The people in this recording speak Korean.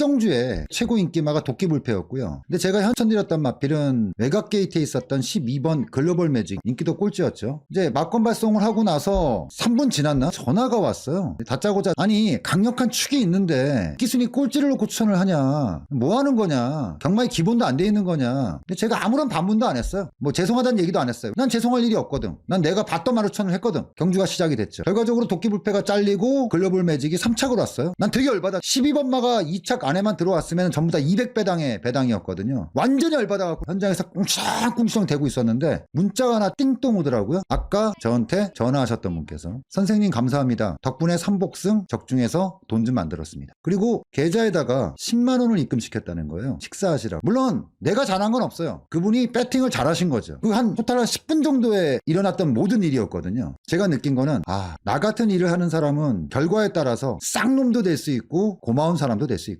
숙경주의 최고 인기마가 도끼불패였고요. 근데 제가 현천드렸던 마필은 외곽 게이트에 있었던 12번 글로벌 매직 인기도 꼴찌였죠. 이제 막건 발송을 하고 나서 3분 지났나 전화가 왔어요. 다짜고짜 아니 강력한 축이 있는데 기순이 꼴찌를 놓고 추천을 하냐? 뭐 하는 거냐? 경마에 기본도 안 돼 있는 거냐? 근데 제가 아무런 반문도 안 했어요. 뭐 죄송하다는 얘기도 안 했어요. 난 죄송할 일이 없거든. 난 내가 봤던 말을 추천을 했거든. 경주가 시작이 됐죠. 결과적으로 도끼불패가 잘리고 글로벌 매직이 3착으로 왔어요. 난 되게 열받아. 12번 마가 2착 안에만 들어왔으면 전부 다 200배당의 배당이었거든요. 완전히 열받아갖고 현장에서 꿍시렁꿍시렁 대고 있었는데 문자가 하나 띵동 오더라고요. 아까 저한테 전화하셨던 분께서 선생님 감사합니다. 덕분에 삼복승 적중해서 돈 좀 만들었습니다. 그리고 계좌에다가 10만 원을 입금시켰다는 거예요. 식사하시라고. 물론 내가 잘한 건 없어요. 그분이 배팅을 잘하신 거죠. 그 한 토탈 한 10분 정도에 일어났던 모든 일이었거든요. 제가 느낀 거는 아, 나 같은 일을 하는 사람은 결과에 따라서 쌍놈도 될 수 있고 고마운 사람도 될 수 있고